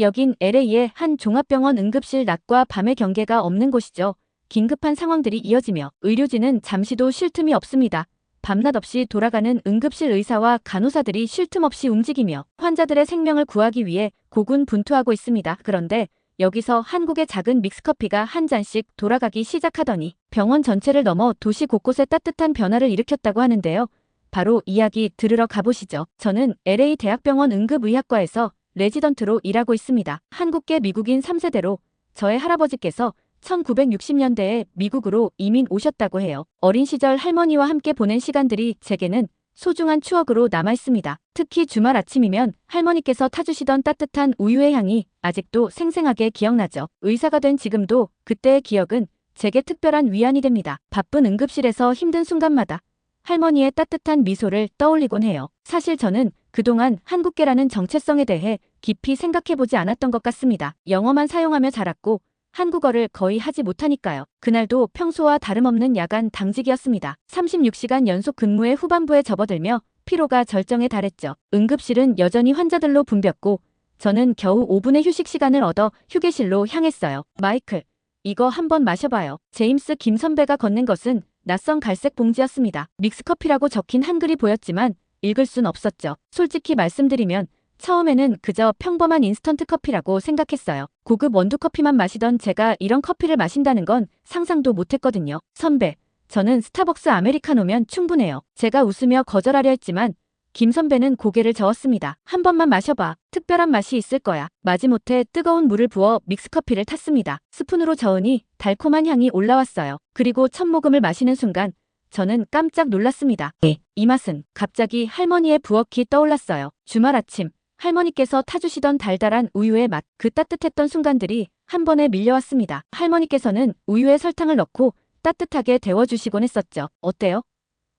여긴 LA의 한 종합병원 응급실 낮과 밤의 경계가 없는 곳이죠. 긴급한 상황들이 이어지며 의료진은 잠시도 쉴 틈이 없습니다. 밤낮 없이 돌아가는 응급실 의사와 간호사들이 쉴 틈 없이 움직이며 환자들의 생명을 구하기 위해 고군분투하고 있습니다. 그런데 여기서 한국의 작은 믹스커피가 한 잔씩 돌아가기 시작하더니 병원 전체를 넘어 도시 곳곳에 따뜻한 변화를 일으켰다고 하는데요. 바로 이야기 들으러 가보시죠. 저는 LA 대학병원 응급의학과에서 레지던트로 일하고 있습니다. 한국계 미국인 3세대로 저의 할아버지께서 1960년대에 미국으로 이민 오셨다고 해요. 어린 시절 할머니와 함께 보낸 시간들이 제게는 소중한 추억으로 남아 있습니다. 특히 주말 아침이면 할머니께서 타주시던 따뜻한 우유의 향이 아직도 생생하게 기억나죠. 의사가 된 지금도 그때의 기억은 제게 특별한 위안이 됩니다. 바쁜 응급실에서 힘든 순간마다 할머니의 따뜻한 미소를 떠올리곤 해요. 사실 저는 그동안 한국계라는 정체성에 대해 깊이 생각해보지 않았던 것 같습니다. 영어만 사용하며 자랐고 한국어를 거의 하지 못하니까요. 그날도 평소와 다름없는 야간 당직이었습니다. 36시간 연속 근무의 후반부에 접어들며 피로가 절정에 달했죠. 응급실은 여전히 환자들로 붐볐고 저는 겨우 5분의 휴식 시간을 얻어 휴게실로 향했어요. 마이클, 이거 한번 마셔봐요. 제임스 김 선배가 건넨 것은 낯선 갈색 봉지였습니다. 믹스커피라고 적힌 한글이 보였지만 읽을 순 없었죠. 솔직히 말씀드리면 처음에는 그저 평범한 인스턴트 커피라고 생각했어요. 고급 원두 커피만 마시던 제가 이런 커피를 마신다는 건 상상도 못했거든요. 선배, 저는 스타벅스 아메리카노면 충분해요. 제가 웃으며 거절하려 했지만 김 선배는 고개를 저었습니다. 한 번만 마셔봐. 특별한 맛이 있을 거야. 마지못해 뜨거운 물을 부어 믹스커피를 탔습니다. 스푼으로 저으니 달콤한 향이 올라왔어요. 그리고 첫 모금을 마시는 순간 저는 깜짝 놀랐습니다. 예, 이 맛은 갑자기 할머니의 부엌이 떠올랐어요. 주말 아침 할머니께서 타주시던 달달한 우유의 맛, 그 따뜻했던 순간들이 한 번에 밀려왔습니다. 할머니께서는 우유에 설탕을 넣고 따뜻하게 데워주시곤 했었죠. 어때요?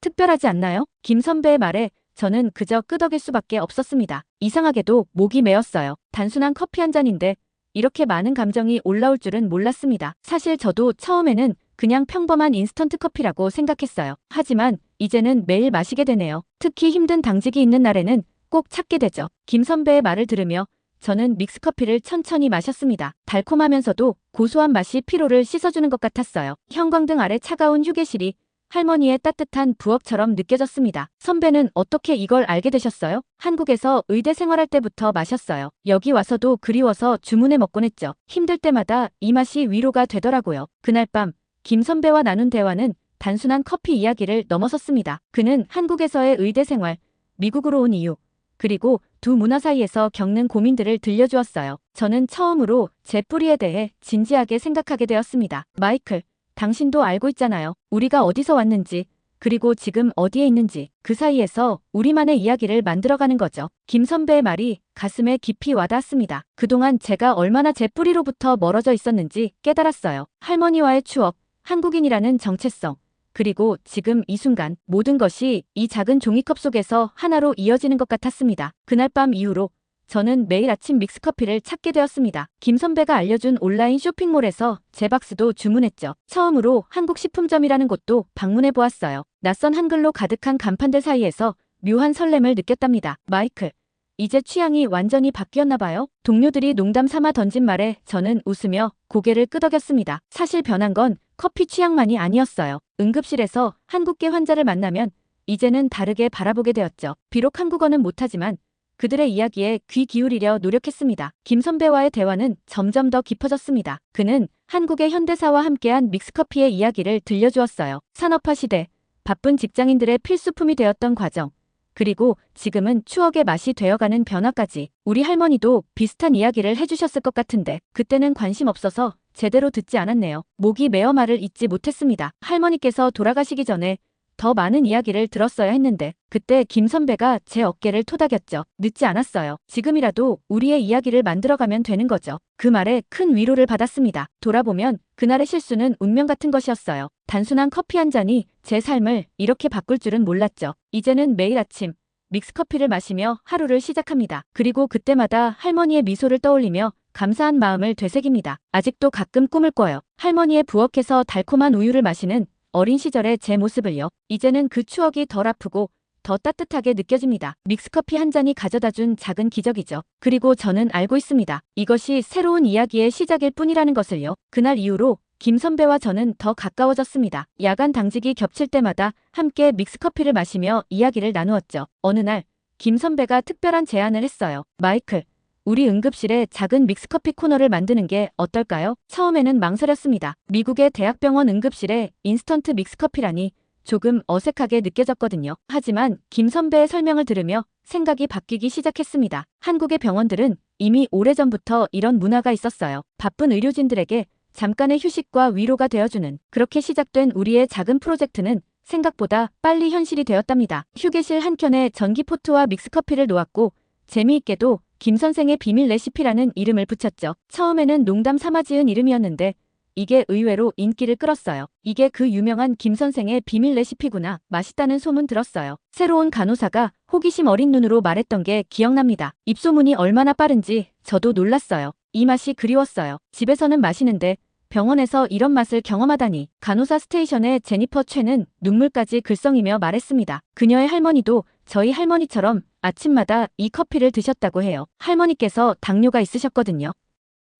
특별하지 않나요? 김 선배의 말에 저는 그저 끄덕일 수밖에 없었습니다. 이상하게도 목이 메었어요. 단순한 커피 한 잔인데 이렇게 많은 감정이 올라올 줄은 몰랐습니다. 사실 저도 처음에는 그냥 평범한 인스턴트 커피라고 생각했어요. 하지만 이제는 매일 마시게 되네요. 특히 힘든 당직이 있는 날에는 꼭 찾게 되죠. 김 선배의 말을 들으며 저는 믹스커피를 천천히 마셨습니다. 달콤하면서도 고소한 맛이 피로를 씻어주는 것 같았어요. 형광등 아래 차가운 휴게실이 할머니의 따뜻한 부엌처럼 느껴졌습니다. 선배는 어떻게 이걸 알게 되셨어요? 한국에서 의대 생활할 때부터 마셨어요. 여기 와서도 그리워서 주문해 먹곤 했죠. 힘들 때마다 이 맛이 위로가 되더라고요. 그날 밤, 김 선배와 나눈 대화는 단순한 커피 이야기를 넘어섰습니다. 그는 한국에서의 의대 생활, 미국으로 온 이유, 그리고 두 문화 사이에서 겪는 고민들을 들려주었어요. 저는 처음으로 제 뿌리에 대해 진지하게 생각하게 되었습니다. 마이클, 당신도 알고 있잖아요. 우리가 어디서 왔는지, 그리고 지금 어디에 있는지, 그 사이에서 우리만의 이야기를 만들어가는 거죠. 김 선배의 말이 가슴에 깊이 와닿았습니다. 그동안 제가 얼마나 제 뿌리로부터 멀어져 있었는지 깨달았어요. 할머니와의 추억, 한국인이라는 정체성, 그리고 지금 이 순간 모든 것이 이 작은 종이컵 속에서 하나로 이어지는 것 같았습니다. 그날 밤 이후로 저는 매일 아침 믹스커피를 찾게 되었습니다. 김 선배가 알려준 온라인 쇼핑몰에서 제 박스도 주문했죠. 처음으로 한국 식품점이라는 곳도 방문해 보았어요. 낯선 한글로 가득한 간판들 사이에서 묘한 설렘을 느꼈답니다. 마이클, 이제 취향이 완전히 바뀌었나 봐요. 동료들이 농담 삼아 던진 말에 저는 웃으며 고개를 끄덕였습니다. 사실 변한 건 커피 취향만이 아니었어요. 응급실에서 한국계 환자를 만나면 이제는 다르게 바라보게 되었죠. 비록 한국어는 못하지만 그들의 이야기에 귀 기울이려 노력했습니다. 김 선배와의 대화는 점점 더 깊어졌습니다. 그는 한국의 현대사와 함께한 믹스커피의 이야기를 들려주었어요. 산업화 시대, 바쁜 직장인들의 필수품이 되었던 과정, 그리고 지금은 추억의 맛이 되어가는 변화까지 우리 할머니도 비슷한 이야기를 해주셨을 것 같은데 그때는 관심 없어서 제대로 듣지 않았네요. 목이 메어 말을 잊지 못했습니다. 할머니께서 돌아가시기 전에 더 많은 이야기를 들었어야 했는데 그때 김 선배가 제 어깨를 토닥였죠. 늦지 않았어요. 지금이라도 우리의 이야기를 만들어가면 되는 거죠. 그 말에 큰 위로를 받았습니다. 돌아보면 그날의 실수는 운명 같은 것이었어요. 단순한 커피 한 잔이 제 삶을 이렇게 바꿀 줄은 몰랐죠. 이제는 매일 아침 믹스커피를 마시며 하루를 시작합니다. 그리고 그때마다 할머니의 미소를 떠올리며 감사한 마음을 되새깁니다. 아직도 가끔 꿈을 꿔요. 할머니의 부엌에서 달콤한 우유를 마시는 어린 시절의 제 모습을요. 이제는 그 추억이 덜 아프고 더 따뜻하게 느껴집니다. 믹스커피 한 잔이 가져다 준 작은 기적이죠. 그리고 저는 알고 있습니다. 이것이 새로운 이야기의 시작일 뿐이라는 것을요. 그날 이후로 김 선배와 저는 더 가까워졌습니다. 야간 당직이 겹칠 때마다 함께 믹스커피를 마시며 이야기를 나누었죠. 어느 날, 김 선배가 특별한 제안을 했어요. 마이클, 우리 응급실에 작은 믹스커피 코너를 만드는 게 어떨까요? 처음에는 망설였습니다. 미국의 대학병원 응급실에 인스턴트 믹스커피라니 조금 어색하게 느껴졌거든요. 하지만 김 선배의 설명을 들으며 생각이 바뀌기 시작했습니다. 한국의 병원들은 이미 오래전부터 이런 문화가 있었어요. 바쁜 의료진들에게 잠깐의 휴식과 위로가 되어주는 그렇게 시작된 우리의 작은 프로젝트는 생각보다 빨리 현실이 되었답니다. 휴게실 한켠에 전기포트와 믹스커피를 놓았고 재미있게도 김 선생의 비밀 레시피라는 이름을 붙였죠. 처음에는 농담 삼아 지은 이름이었는데 이게 의외로 인기를 끌었어요. 이게 그 유명한 김 선생의 비밀 레시피구나. 맛있다는 소문 들었어요. 새로운 간호사가 호기심 어린 눈으로 말했던 게 기억납니다. 입소문이 얼마나 빠른지 저도 놀랐어요. 이 맛이 그리웠어요. 집에서는 마시는데 병원에서 이런 맛을 경험하다니. 간호사 스테이션의 제니퍼 최는 눈물까지 글썽이며 말했습니다. 그녀의 할머니도 저희 할머니처럼 아침마다 이 커피를 드셨다고 해요. 할머니께서 당뇨가 있으셨거든요.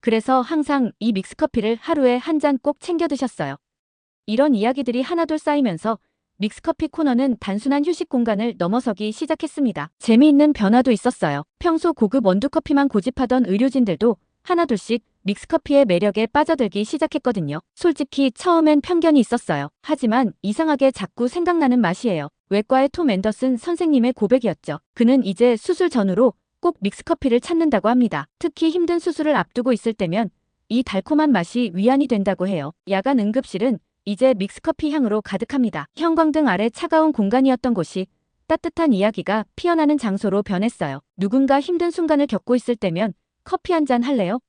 그래서 항상 이 믹스커피를 하루에 한 잔 꼭 챙겨 드셨어요. 이런 이야기들이 하나둘 쌓이면서 믹스커피 코너는 단순한 휴식 공간을 넘어서기 시작했습니다. 재미있는 변화도 있었어요. 평소 고급 원두커피만 고집하던 의료진들도 하나둘씩 믹스커피의 매력에 빠져들기 시작했거든요. 솔직히 처음엔 편견이 있었어요. 하지만 이상하게 자꾸 생각나는 맛이에요. 외과의 톰 앤더슨 선생님의 고백이었죠. 그는 이제 수술 전후로 꼭 믹스커피를 찾는다고 합니다. 특히 힘든 수술을 앞두고 있을 때면 이 달콤한 맛이 위안이 된다고 해요. 야간 응급실은 이제 믹스커피 향으로 가득합니다. 형광등 아래 차가운 공간이었던 곳이 따뜻한 이야기가 피어나는 장소로 변했어요. 누군가 힘든 순간을 겪고 있을 때면 커피 한 잔 할래요?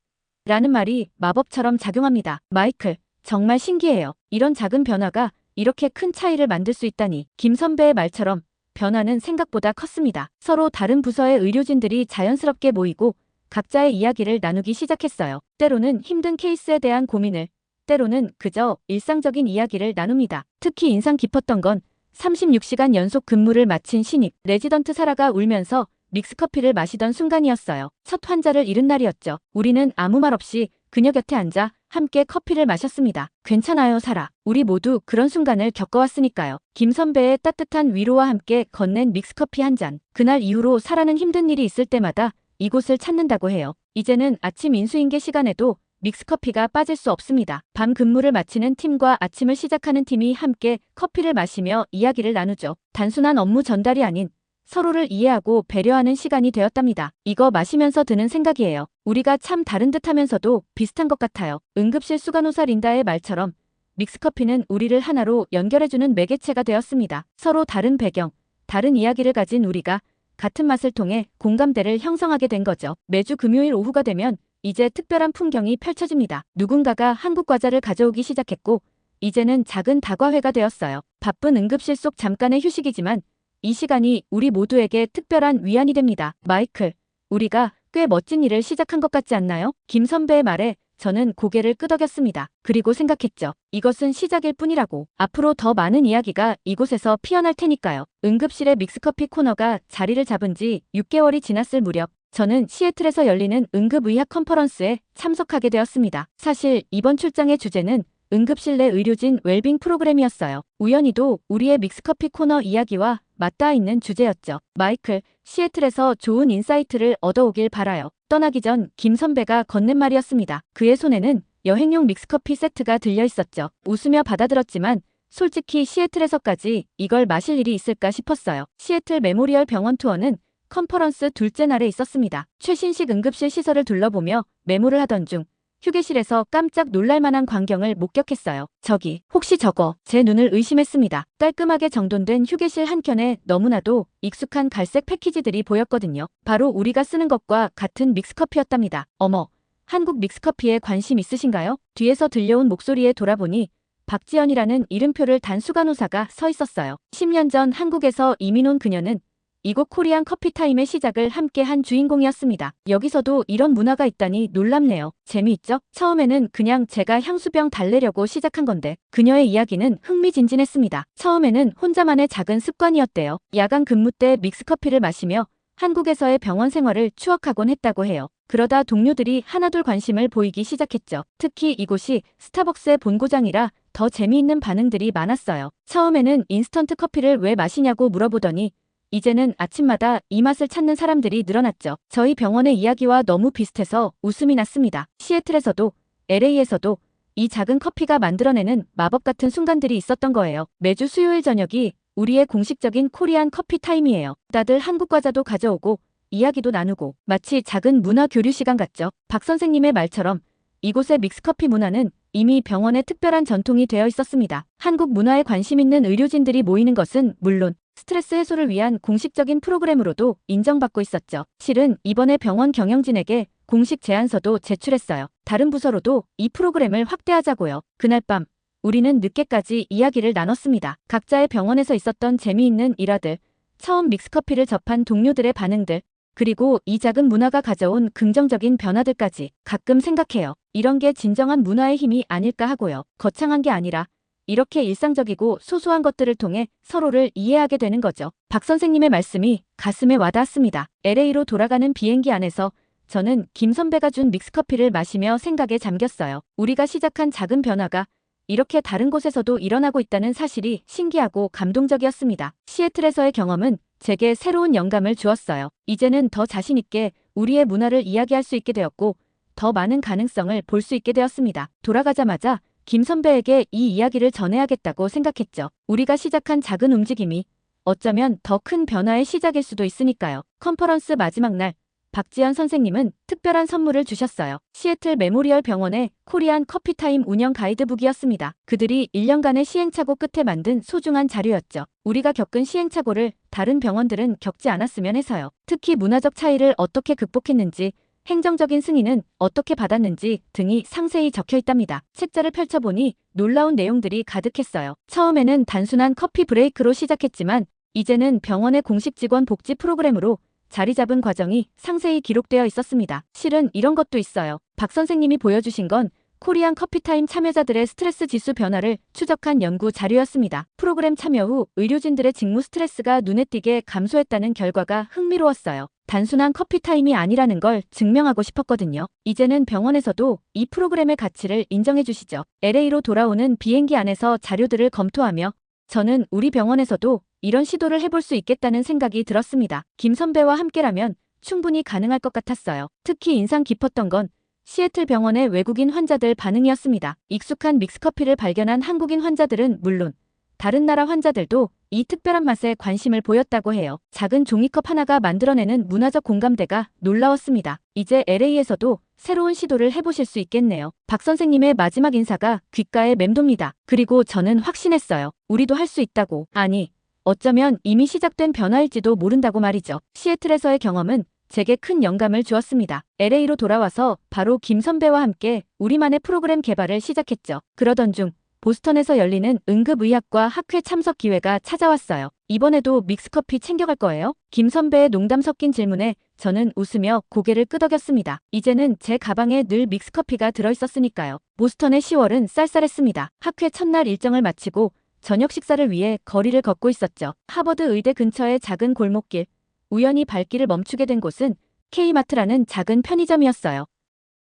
라는 말이 마법처럼 작용합니다. 마이클, 정말 신기해요. 이런 작은 변화가 이렇게 큰 차이를 만들 수 있다니. 김 선배의 말처럼 변화는 생각보다 컸습니다. 서로 다른 부서의 의료진들이 자연스럽게 모이고 각자의 이야기를 나누기 시작했어요. 때로는 힘든 케이스에 대한 고민을, 때로는 그저 일상적인 이야기를 나눕니다. 특히 인상 깊었던 건 36시간 연속 근무를 마친 신입, 레지던트 사라가 울면서 믹스커피를 마시던 순간이었어요. 첫 환자를 잃은 날이었죠. 우리는 아무 말 없이 그녀 곁에 앉아 함께 커피를 마셨습니다. 괜찮아요, 사라. 우리 모두 그런 순간을 겪어왔으니까요. 김 선배의 따뜻한 위로와 함께 건넨 믹스커피 한 잔. 그날 이후로 사라는 힘든 일이 있을 때마다 이곳을 찾는다고 해요. 이제는 아침 인수인계 시간에도 믹스커피가 빠질 수 없습니다. 밤 근무를 마치는 팀과 아침을 시작하는 팀이 함께 커피를 마시며 이야기를 나누죠. 단순한 업무 전달이 아닌 서로를 이해하고 배려하는 시간이 되었답니다. 이거 마시면서 드는 생각이에요. 우리가 참 다른 듯 하면서도 비슷한 것 같아요. 응급실 수간호사 린다의 말처럼 믹스커피는 우리를 하나로 연결해주는 매개체가 되었습니다. 서로 다른 배경, 다른 이야기를 가진 우리가 같은 맛을 통해 공감대를 형성하게 된 거죠. 매주 금요일 오후가 되면 이제 특별한 풍경이 펼쳐집니다. 누군가가 한국 과자를 가져오기 시작했고 이제는 작은 다과회가 되었어요. 바쁜 응급실 속 잠깐의 휴식이지만 이 시간이 우리 모두에게 특별한 위안이 됩니다. 마이클, 우리가 꽤 멋진 일을 시작한 것 같지 않나요? 김 선배의 말에 저는 고개를 끄덕였습니다. 그리고 생각했죠. 이것은 시작일 뿐이라고. 앞으로 더 많은 이야기가 이곳에서 피어날 테니까요. 응급실의 믹스커피 코너가 자리를 잡은 지 6개월이 지났을 무렵 저는 시애틀에서 열리는 응급의학 컨퍼런스에 참석하게 되었습니다. 사실 이번 출장의 주제는 응급실 내 의료진 웰빙 프로그램이었어요. 우연히도 우리의 믹스커피 코너 이야기와 맞닿아 있는 주제였죠. 마이클, 시애틀에서 좋은 인사이트를 얻어오길 바라요. 떠나기 전 김 선배가 건넨 말이었습니다. 그의 손에는 여행용 믹스커피 세트가 들려 있었죠. 웃으며 받아들었지만 솔직히 시애틀에서까지 이걸 마실 일이 있을까 싶었어요. 시애틀 메모리얼 병원 투어는 컨퍼런스 둘째 날에 있었습니다. 최신식 응급실 시설을 둘러보며 메모를 하던 중 휴게실에서 깜짝 놀랄만한 광경을 목격했어요. 저기, 혹시 저거, 제 눈을 의심했습니다. 깔끔하게 정돈된 휴게실 한켠에 너무나도 익숙한 갈색 패키지들이 보였거든요. 바로 우리가 쓰는 것과 같은 믹스커피였답니다. 어머, 한국 믹스커피에 관심 있으신가요? 뒤에서 들려온 목소리에 돌아보니 박지연이라는 이름표를 단 수간호사가 서 있었어요. 10년 전 한국에서 이민 온 그녀는 이곳 코리안 커피타임의 시작을 함께 한 주인공이었습니다. 여기서도 이런 문화가 있다니 놀랍네요. 재미있죠? 처음에는 그냥 제가 향수병 달래려고 시작한 건데 그녀의 이야기는 흥미진진했습니다. 처음에는 혼자만의 작은 습관이었대요. 야간 근무 때 믹스커피를 마시며 한국에서의 병원 생활을 추억하곤 했다고 해요. 그러다 동료들이 하나둘 관심을 보이기 시작했죠. 특히 이곳이 스타벅스의 본고장이라 더 재미있는 반응들이 많았어요. 처음에는 인스턴트 커피를 왜 마시냐고 물어보더니 이제는 아침마다 이 맛을 찾는 사람들이 늘어났죠. 저희 병원의 이야기와 너무 비슷해서 웃음이 났습니다. 시애틀에서도 LA에서도 이 작은 커피가 만들어내는 마법 같은 순간들이 있었던 거예요. 매주 수요일 저녁이 우리의 공식적인 코리안 커피 타임이에요. 다들 한국 과자도 가져오고 이야기도 나누고 마치 작은 문화 교류 시간 같죠. 박 선생님의 말처럼 이곳의 믹스커피 문화는 이미 병원의 특별한 전통이 되어 있었습니다. 한국 문화에 관심 있는 의료진들이 모이는 것은 물론 스트레스 해소를 위한 공식적인 프로그램으로도 인정받고 있었죠. 실은 이번에 병원 경영진에게 공식 제안서도 제출했어요. 다른 부서로도 이 프로그램을 확대하자고요. 그날 밤 우리는 늦게까지 이야기를 나눴습니다. 각자의 병원에서 있었던 재미있는 일화들, 처음 믹스커피를 접한 동료들의 반응들, 그리고 이 작은 문화가 가져온 긍정적인 변화들까지 가끔 생각해요. 이런 게 진정한 문화의 힘이 아닐까 하고요. 거창한 게 아니라 이렇게 일상적이고 소소한 것들을 통해 서로를 이해하게 되는 거죠. 박 선생님의 말씀이 가슴에 와닿았습니다. LA로 돌아가는 비행기 안에서 저는 김 선배가 준 믹스커피를 마시며 생각에 잠겼어요. 우리가 시작한 작은 변화가 이렇게 다른 곳에서도 일어나고 있다는 사실이 신기하고 감동적이었습니다. 시애틀에서의 경험은 제게 새로운 영감을 주었어요. 이제는 더 자신있게 우리의 문화를 이야기할 수 있게 되었고, 더 많은 가능성을 볼 수 있게 되었습니다. 돌아가자마자 김 선배에게 이 이야기를 전해야겠다고 생각했죠. 우리가 시작한 작은 움직임이 어쩌면 더 큰 변화의 시작일 수도 있으니까요. 컨퍼런스 마지막 날, 박지연 선생님은 특별한 선물을 주셨어요. 시애틀 메모리얼 병원의 코리안 커피타임 운영 가이드북이었습니다. 그들이 1년간의 시행착오 끝에 만든 소중한 자료였죠. 우리가 겪은 시행착오를 다른 병원들은 겪지 않았으면 해서요. 특히 문화적 차이를 어떻게 극복했는지, 행정적인 승인은 어떻게 받았는지 등이 상세히 적혀 있답니다. 책자를 펼쳐보니 놀라운 내용들이 가득했어요. 처음에는 단순한 커피 브레이크로 시작했지만 이제는 병원의 공식 직원 복지 프로그램으로 자리 잡은 과정이 상세히 기록되어 있었습니다. 실은 이런 것도 있어요. 박 선생님이 보여주신 건 코리안 커피타임 참여자들의 스트레스 지수 변화를 추적한 연구 자료였습니다. 프로그램 참여 후 의료진들의 직무 스트레스가 눈에 띄게 감소했다는 결과가 흥미로웠어요. 단순한 커피타임이 아니라는 걸 증명하고 싶었거든요. 이제는 병원에서도 이 프로그램의 가치를 인정해 주시죠. LA로 돌아오는 비행기 안에서 자료들을 검토하며 저는 우리 병원에서도 이런 시도를 해볼 수 있겠다는 생각이 들었습니다. 김 선배와 함께라면 충분히 가능할 것 같았어요. 특히 인상 깊었던 건 시애틀 병원의 외국인 환자들 반응이었습니다. 익숙한 믹스커피를 발견한 한국인 환자들은 물론 다른 나라 환자들도 이 특별한 맛에 관심을 보였다고 해요. 작은 종이컵 하나가 만들어내는 문화적 공감대가 놀라웠습니다. 이제 LA에서도 새로운 시도를 해보실 수 있겠네요. 박 선생님의 마지막 인사가 귓가에 맴돕니다. 그리고 저는 확신했어요. 우리도 할 수 있다고. 아니, 어쩌면 이미 시작된 변화일지도 모른다고 말이죠. 시애틀에서의 경험은 제게 큰 영감을 주었습니다. LA로 돌아와서 바로 김 선배와 함께 우리만의 프로그램 개발을 시작했죠. 그러던 중 보스턴에서 열리는 응급의학과 학회 참석 기회가 찾아왔어요. 이번에도 믹스커피 챙겨갈 거예요? 김 선배의 농담 섞인 질문에 저는 웃으며 고개를 끄덕였습니다. 이제는 제 가방에 늘 믹스커피가 들어있었으니까요. 보스턴의 10월은 쌀쌀했습니다. 학회 첫날 일정을 마치고 저녁 식사를 위해 거리를 걷고 있었죠. 하버드 의대 근처의 작은 골목길. 우연히 발길을 멈추게 된 곳은 K마트라는 작은 편의점이었어요.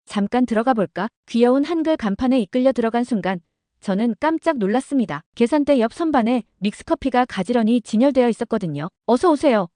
잠깐 들어가 볼까? 귀여운 한글 간판에 이끌려 들어간 순간 저는 깜짝 놀랐습니다. 계산대 옆 선반에 믹스커피가 가지런히 진열되어 있었거든요. 어서 오세요.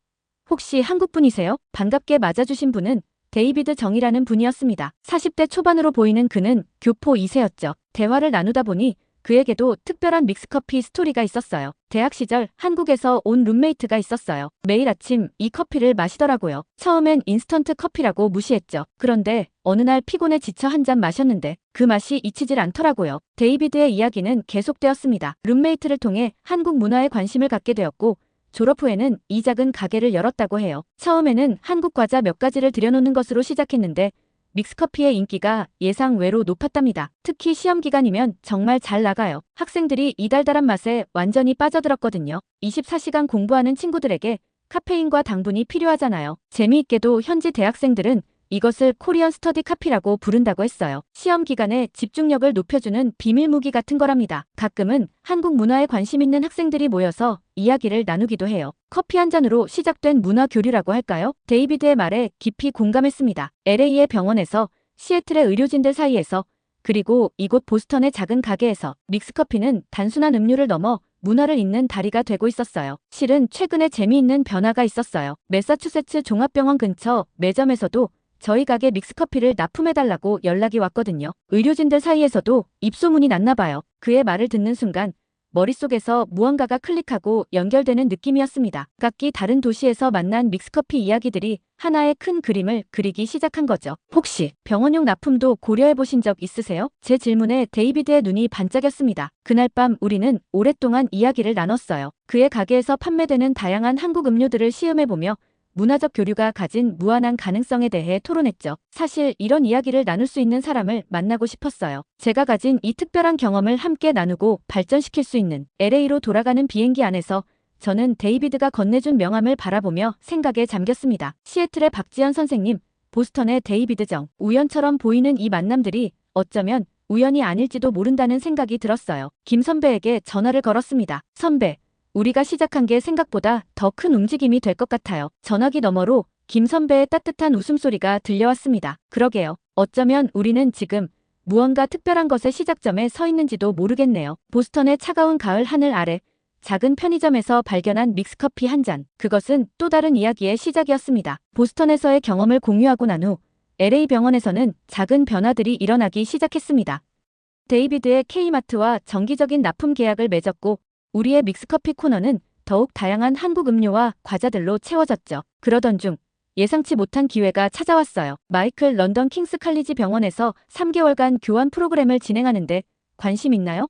혹시 한국분이세요? 반갑게 맞아주신 분은 데이비드 정이라는 분이었습니다. 40대 초반으로 보이는 그는 교포 2세였죠. 대화를 나누다 보니 그에게도 특별한 믹스커피 스토리가 있었어요. 대학 시절 한국에서 온 룸메이트가 있었어요. 매일 아침 이 커피를 마시더라고요. 처음엔 인스턴트 커피라고 무시했죠. 그런데 어느 날 피곤해 지쳐 한 잔 마셨는데 그 맛이 잊히질 않더라고요. 데이비드의 이야기는 계속되었습니다. 룸메이트를 통해 한국 문화에 관심을 갖게 되었고 졸업 후에는 이 작은 가게를 열었다고 해요. 처음에는 한국 과자 몇 가지를 들여놓는 것으로 시작했는데 믹스커피의 인기가 예상 외로 높았답니다. 특히 시험 기간이면 정말 잘 나가요. 학생들이 이 달달한 맛에 완전히 빠져들었거든요. 24시간 공부하는 친구들에게 카페인과 당분이 필요하잖아요. 재미있게도 현지 대학생들은 이것을 코리안 스터디 카피라고 부른다고 했어요. 시험 기간에 집중력을 높여주는 비밀 무기 같은 거랍니다. 가끔은 한국 문화에 관심 있는 학생들이 모여서 이야기를 나누기도 해요. 커피 한 잔으로 시작된 문화 교류라고 할까요? 데이비드의 말에 깊이 공감했습니다. LA의 병원에서 시애틀의 의료진들 사이에서 그리고 이곳 보스턴의 작은 가게에서 믹스커피는 단순한 음료를 넘어 문화를 잇는 다리가 되고 있었어요. 실은 최근에 재미있는 변화가 있었어요. 매사추세츠 종합병원 근처 매점에서도 저희 가게 믹스커피를 납품해달라고 연락이 왔거든요. 의료진들 사이에서도 입소문이 났나 봐요. 그의 말을 듣는 순간 머릿속에서 무언가가 클릭하고 연결되는 느낌이었습니다. 각기 다른 도시에서 만난 믹스커피 이야기들이 하나의 큰 그림을 그리기 시작한 거죠. 혹시 병원용 납품도 고려해 보신 적 있으세요? 제 질문에 데이비드의 눈이 반짝였습니다. 그날 밤 우리는 오랫동안 이야기를 나눴어요. 그의 가게에서 판매되는 다양한 한국 음료들을 시음해 보며 문화적 교류가 가진 무한한 가능성에 대해 토론했죠. 사실 이런 이야기를 나눌 수 있는 사람을 만나고 싶었어요. 제가 가진 이 특별한 경험을 함께 나누고 발전시킬 수 있는 LA로 돌아가는 비행기 안에서 저는 데이비드가 건네준 명함을 바라보며 생각에 잠겼습니다. 시애틀의 박지연 선생님, 보스턴의 데이비드 정, 우연처럼 보이는 이 만남들이 어쩌면 우연이 아닐지도 모른다는 생각이 들었어요. 김 선배에게 전화를 걸었습니다. 선배, 우리가 시작한 게 생각보다 더 큰 움직임이 될 것 같아요. 전화기 너머로 김 선배의 따뜻한 웃음소리가 들려왔습니다. 그러게요. 어쩌면 우리는 지금 무언가 특별한 것의 시작점에 서 있는지도 모르겠네요. 보스턴의 차가운 가을 하늘 아래 작은 편의점에서 발견한 믹스커피 한 잔. 그것은 또 다른 이야기의 시작이었습니다. 보스턴에서의 경험을 공유하고 난 후 LA 병원에서는 작은 변화들이 일어나기 시작했습니다. 데이비드의 K마트와 정기적인 납품 계약을 맺었고 우리의 믹스커피 코너는 더욱 다양한 한국 음료와 과자들로 채워졌죠. 그러던 중 예상치 못한 기회가 찾아왔어요. 마이클 런던 킹스 칼리지 병원에서 3개월간 교환 프로그램을 진행하는데 관심 있나요?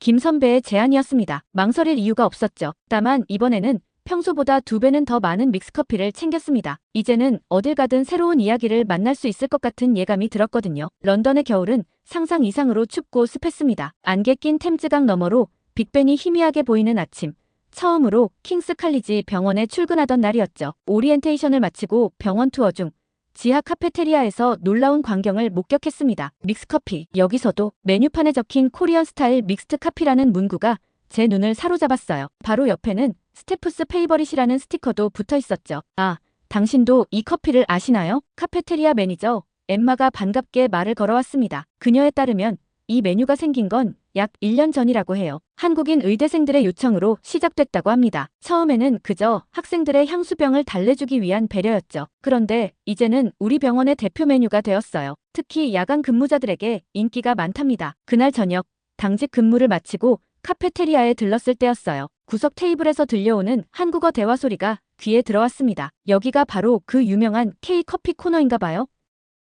김 선배의 제안이었습니다. 망설일 이유가 없었죠. 다만 이번에는 평소보다 두 배는 더 많은 믹스커피를 챙겼습니다. 이제는 어딜 가든 새로운 이야기를 만날 수 있을 것 같은 예감이 들었거든요. 런던의 겨울은 상상 이상으로 춥고 습했습니다. 안개 낀 템즈강 너머로 빅벤이 희미하게 보이는 아침. 처음으로 킹스 칼리지 병원에 출근하던 날이었죠. 오리엔테이션을 마치고 병원 투어 중 지하 카페테리아에서 놀라운 광경을 목격했습니다. 믹스커피. 여기서도 메뉴판에 적힌 코리안 스타일 믹스트 카피라는 문구가 제 눈을 사로잡았어요. 바로 옆에는 스테프스 페이버릿이라는 스티커도 붙어 있었죠. 아, 당신도 이 커피를 아시나요? 카페테리아 매니저 엠마가 반갑게 말을 걸어왔습니다. 그녀에 따르면 이 메뉴가 생긴 건 약 1년 전이라고 해요. 한국인 의대생들의 요청으로 시작됐다고 합니다. 처음에는 그저 학생들의 향수병을 달래주기 위한 배려였죠. 그런데 이제는 우리 병원의 대표 메뉴가 되었어요. 특히 야간 근무자들에게 인기가 많답니다. 그날 저녁 당직 근무를 마치고 카페테리아에 들렀을 때였어요. 구석 테이블에서 들려오는 한국어 대화 소리가 귀에 들어왔습니다. 여기가 바로 그 유명한 K-커피 코너인가 봐요.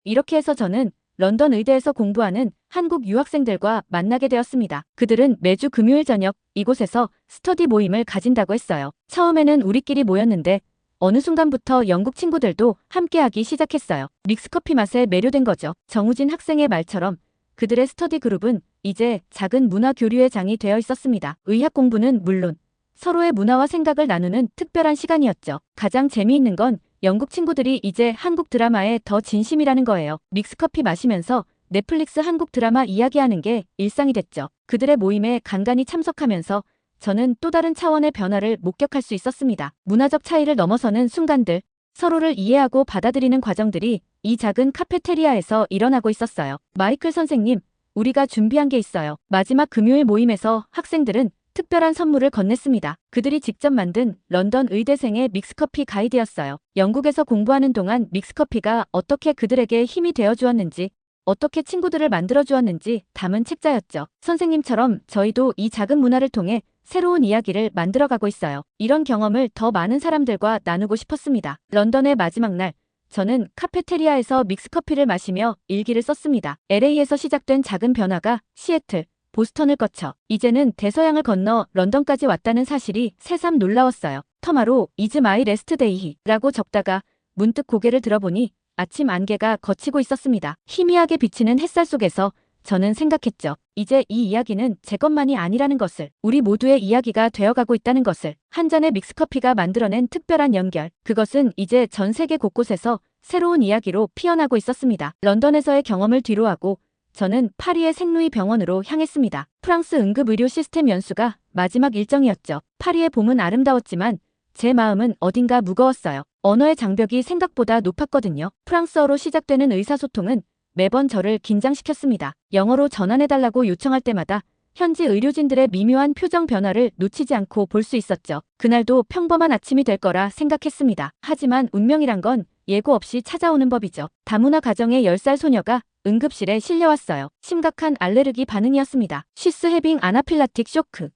이렇게 해서 저는 런던 의대에서 공부하는 한국 유학생들과 만나게 되었습니다. 그들은 매주 금요일 저녁 이곳에서 스터디 모임을 가진다고 했어요. 처음에는 우리끼리 모였는데 어느 순간부터 영국 친구들도 함께하기 시작했어요. 믹스커피 맛에 매료된 거죠. 정우진 학생의 말처럼 그들의 스터디 그룹은 이제 작은 문화 교류의 장이 되어 있었습니다. 의학 공부는 물론 서로의 문화와 생각을 나누는 특별한 시간이었죠. 가장 재미있는 건 영국 친구들이 이제 한국 드라마에 더 진심이라는 거예요. 믹스커피 마시면서 넷플릭스 한국 드라마 이야기하는 게 일상이 됐죠. 그들의 모임에 간간히 참석하면서 저는 또 다른 차원의 변화를 목격할 수 있었습니다. 문화적 차이를 넘어서는 순간들, 서로를 이해하고 받아들이는 과정들이 이 작은 카페테리아에서 일어나고 있었어요. 마이클 선생님, 우리가 준비한 게 있어요. 마지막 금요일 모임에서 학생들은 특별한 선물을 건넸습니다. 그들이 직접 만든 런던 의대생의 믹스커피 가이드였어요. 영국에서 공부하는 동안 믹스커피가 어떻게 그들에게 힘이 되어 주었는지, 어떻게 친구들을 만들어 주었는지 담은 책자였죠. 선생님처럼 저희도 이 작은 문화를 통해 새로운 이야기를 만들어가고 있어요. 이런 경험을 더 많은 사람들과 나누고 싶었습니다. 런던의 마지막 날, 저는 카페테리아에서 믹스커피를 마시며 일기를 썼습니다. LA에서 시작된 작은 변화가 시애틀, 보스턴을 거쳐 이제는 대서양을 건너 런던까지 왔다는 사실이 새삼 놀라웠어요. 터마로 이즈 마이 레스트 데이라고 적다가 문득 고개를 들어보니 아침 안개가 걷히고 있었습니다. 희미하게 비치는 햇살 속에서 저는 생각했죠. 이제 이 이야기는 제 것만이 아니라는 것을, 우리 모두의 이야기가 되어가고 있다는 것을, 한 잔의 믹스커피가 만들어낸 특별한 연결, 그것은 이제 전 세계 곳곳에서 새로운 이야기로 피어나고 있었습니다. 런던에서의 경험을 뒤로하고 저는 파리의 생루이 병원으로 향했습니다. 프랑스 응급의료 시스템 연수가 마지막 일정이었죠. 파리의 봄은 아름다웠지만 제 마음은 어딘가 무거웠어요. 언어의 장벽이 생각보다 높았거든요. 프랑스어로 시작되는 의사소통은 매번 저를 긴장시켰습니다. 영어로 전환해달라고 요청할 때마다 현지 의료진들의 미묘한 표정 변화를 놓치지 않고 볼 수 있었죠. 그날도 평범한 아침이 될 거라 생각했습니다. 하지만 운명이란 건 예고 없이 찾아오는 법이죠. 다문화 가정의 10살 소녀가 응급실에 실려왔어요. 심각한 알레르기 반응이었습니다. 쉬스 해빙 아나필라틱 쇼크.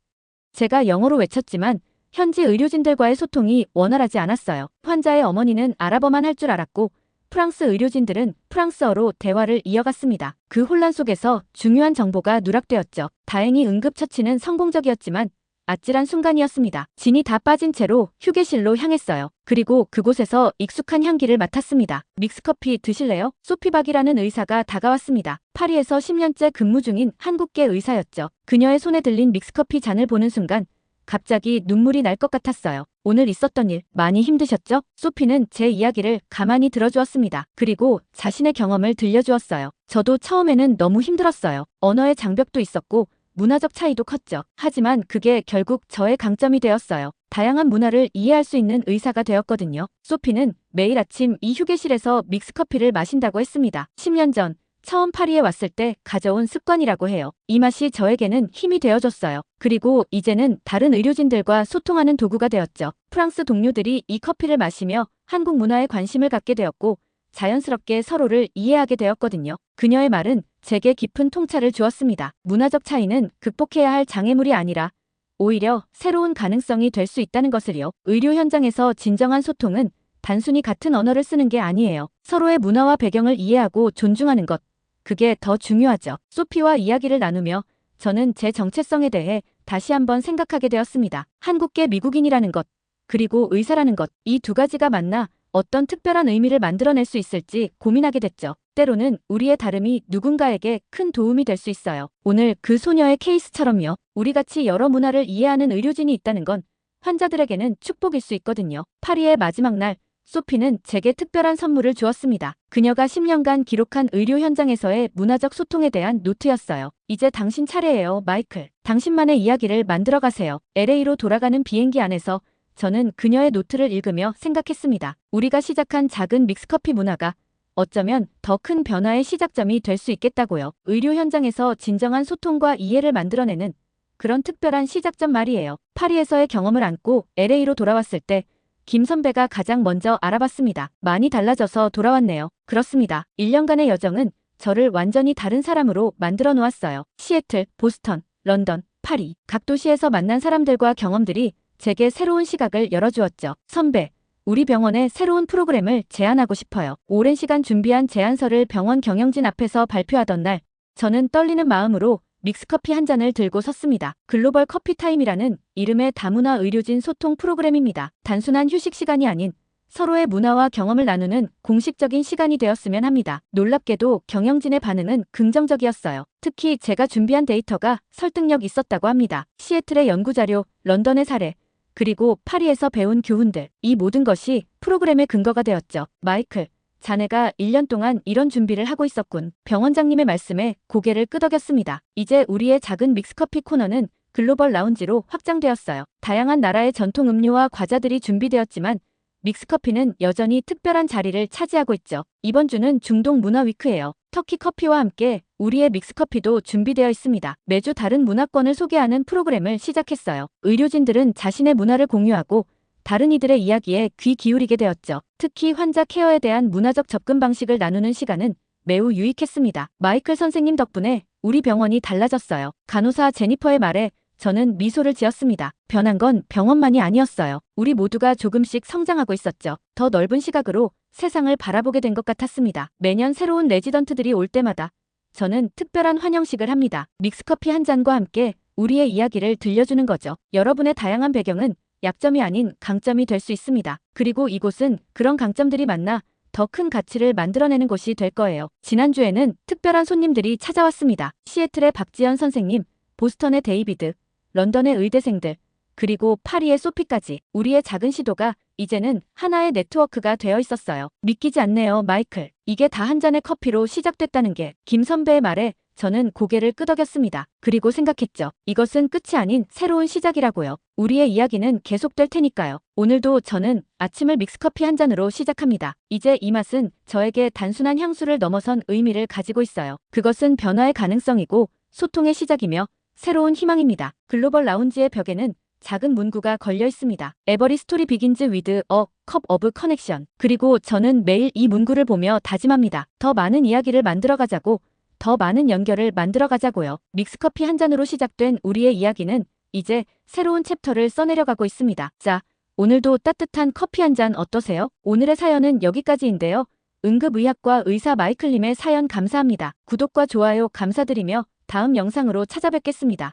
제가 영어로 외쳤지만 현지 의료진들과의 소통이 원활하지 않았어요. 환자의 어머니는 아랍어만 할 줄 알았고 프랑스 의료진들은 프랑스어로 대화를 이어갔습니다. 그 혼란 속에서 중요한 정보가 누락되었죠. 다행히 응급처치는 성공적이었지만 아찔한 순간이었습니다. 진이 다 빠진 채로 휴게실로 향했어요. 그리고 그곳에서 익숙한 향기를 맡았습니다. 믹스커피 드실래요? 소피박이라는 의사가 다가왔습니다. 파리에서 10년째 근무 중인 한국계 의사였죠. 그녀의 손에 들린 믹스커피 잔을 보는 순간 갑자기 눈물이 날 것 같았어요. 오늘 있었던 일 많이 힘드셨죠? 소피는 제 이야기를 가만히 들어주었습니다. 그리고 자신의 경험을 들려주었어요. 저도 처음에는 너무 힘들었어요. 언어의 장벽도 있었고 문화적 차이도 컸죠. 하지만 그게 결국 저의 강점이 되었어요. 다양한 문화를 이해할 수 있는 의사가 되었거든요. 소피는 매일 아침 이 휴게실에서 믹스커피를 마신다고 했습니다. 10년 전 처음 파리에 왔을 때 가져온 습관이라고 해요. 이 맛이 저에게는 힘이 되어줬어요. 그리고 이제는 다른 의료진들과 소통하는 도구가 되었죠. 프랑스 동료들이 이 커피를 마시며 한국 문화에 관심을 갖게 되었고 자연스럽게 서로를 이해하게 되었거든요. 그녀의 말은 제게 깊은 통찰을 주었습니다. 문화적 차이는 극복해야 할 장애물이 아니라 오히려 새로운 가능성이 될 수 있다는 것을요. 의료 현장에서 진정한 소통은 단순히 같은 언어를 쓰는 게 아니에요. 서로의 문화와 배경을 이해하고 존중하는 것. 그게 더 중요하죠. 소피와 이야기를 나누며 저는 제 정체성에 대해 다시 한번 생각하게 되었습니다. 한국계 미국인이라는 것, 그리고 의사라는 것, 이 두 가지가 만나 어떤 특별한 의미를 만들어낼 수 있을지 고민하게 됐죠. 때로는 우리의 다름이 누군가에게 큰 도움이 될 수 있어요. 오늘 그 소녀의 케이스처럼요. 우리같이 여러 문화를 이해하는 의료진이 있다는 건 환자들에게는 축복일 수 있거든요. 파리의 마지막 날, 소피는 제게 특별한 선물을 주었습니다. 그녀가 10년간 기록한 의료 현장에서의 문화적 소통에 대한 노트였어요. 이제 당신 차례예요, 마이클. 당신만의 이야기를 만들어 가세요. LA로 돌아가는 비행기 안에서 저는 그녀의 노트를 읽으며 생각했습니다. 우리가 시작한 작은 믹스커피 문화가 어쩌면 더 큰 변화의 시작점이 될 수 있겠다고요. 의료 현장에서 진정한 소통과 이해를 만들어내는 그런 특별한 시작점 말이에요. 파리에서의 경험을 안고 LA로 돌아왔을 때 김 선배가 가장 먼저 알아봤습니다. 많이 달라져서 돌아왔네요. 그렇습니다. 1년간의 여정은 저를 완전히 다른 사람으로 만들어 놓았어요. 시애틀, 보스턴, 런던, 파리, 각 도시에서 만난 사람들과 경험들이 제게 새로운 시각을 열어주었죠. 선배, 우리 병원에 새로운 프로그램을 제안하고 싶어요. 오랜 시간 준비한 제안서를 병원 경영진 앞에서 발표하던 날, 저는 떨리는 마음으로 믹스커피 한 잔을 들고 섰습니다. 글로벌 커피 타임이라는 이름의 다문화 의료진 소통 프로그램입니다. 단순한 휴식 시간이 아닌 서로의 문화와 경험을 나누는 공식적인 시간이 되었으면 합니다. 놀랍게도 경영진의 반응은 긍정적이었어요. 특히 제가 준비한 데이터가 설득력 있었다고 합니다. 시애틀의 연구자료, 런던의 사례, 그리고 파리에서 배운 교훈들, 이 모든 것이 프로그램의 근거가 되었죠. 마이클, 자네가 1년 동안 이런 준비를 하고 있었군. 병원장님의 말씀에 고개를 끄덕였습니다. 이제 우리의 작은 믹스커피 코너는 글로벌 라운지로 확장되었어요. 다양한 나라의 전통 음료와 과자들이 준비되었지만 믹스커피는 여전히 특별한 자리를 차지하고 있죠. 이번 주는 중동 문화 위크예요. 터키 커피와 함께 우리의 믹스커피도 준비되어 있습니다. 매주 다른 문화권을 소개하는 프로그램을 시작했어요. 의료진들은 자신의 문화를 공유하고 다른 이들의 이야기에 귀 기울이게 되었죠. 특히 환자 케어에 대한 문화적 접근 방식을 나누는 시간은 매우 유익했습니다. 마이클 선생님 덕분에 우리 병원이 달라졌어요. 간호사 제니퍼의 말에 저는 미소를 지었습니다. 변한 건 병원만이 아니었어요. 우리 모두가 조금씩 성장하고 있었죠. 더 넓은 시각으로 세상을 바라보게 된 것 같았습니다. 매년 새로운 레지던트들이 올 때마다 저는 특별한 환영식을 합니다. 믹스커피 한 잔과 함께 우리의 이야기를 들려주는 거죠. 여러분의 다양한 배경은 약점이 아닌 강점이 될 수 있습니다. 그리고 이곳은 그런 강점들이 만나 더 큰 가치를 만들어내는 곳이 될 거예요. 지난주에는 특별한 손님들이 찾아왔습니다. 시애틀의 박지연 선생님, 보스턴의 데이비드, 런던의 의대생들, 그리고 파리의 소피까지 우리의 작은 시도가 이제는 하나의 네트워크가 되어 있었어요. 믿기지 않네요, 마이클. 이게 다 한 잔의 커피로 시작됐다는 게 김 선배의 말에 저는 고개를 끄덕였습니다. 그리고 생각했죠. 이것은 끝이 아닌 새로운 시작이라고요. 우리의 이야기는 계속될 테니까요. 오늘도 저는 아침을 믹스커피 한 잔으로 시작합니다. 이제 이 맛은 저에게 단순한 향수를 넘어선 의미를 가지고 있어요. 그것은 변화의 가능성이고 소통의 시작이며 새로운 희망입니다. 글로벌 라운지의 벽에는 작은 문구가 걸려 있습니다. 에버리 스토리 비긴즈 위드 어 컵 오브 커넥션. 그리고 저는 매일 이 문구를 보며 다짐합니다. 더 많은 이야기를 만들어 가자고, 더 많은 연결을 만들어 가자고요. 믹스커피 한 잔으로 시작된 우리의 이야기는 이제 새로운 챕터를 써내려가고 있습니다. 자, 오늘도 따뜻한 커피 한 잔 어떠세요? 오늘의 사연은 여기까지인데요. 응급의학과 의사 마이클님의 사연 감사합니다. 구독과 좋아요 감사드리며 다음 영상으로 찾아뵙겠습니다.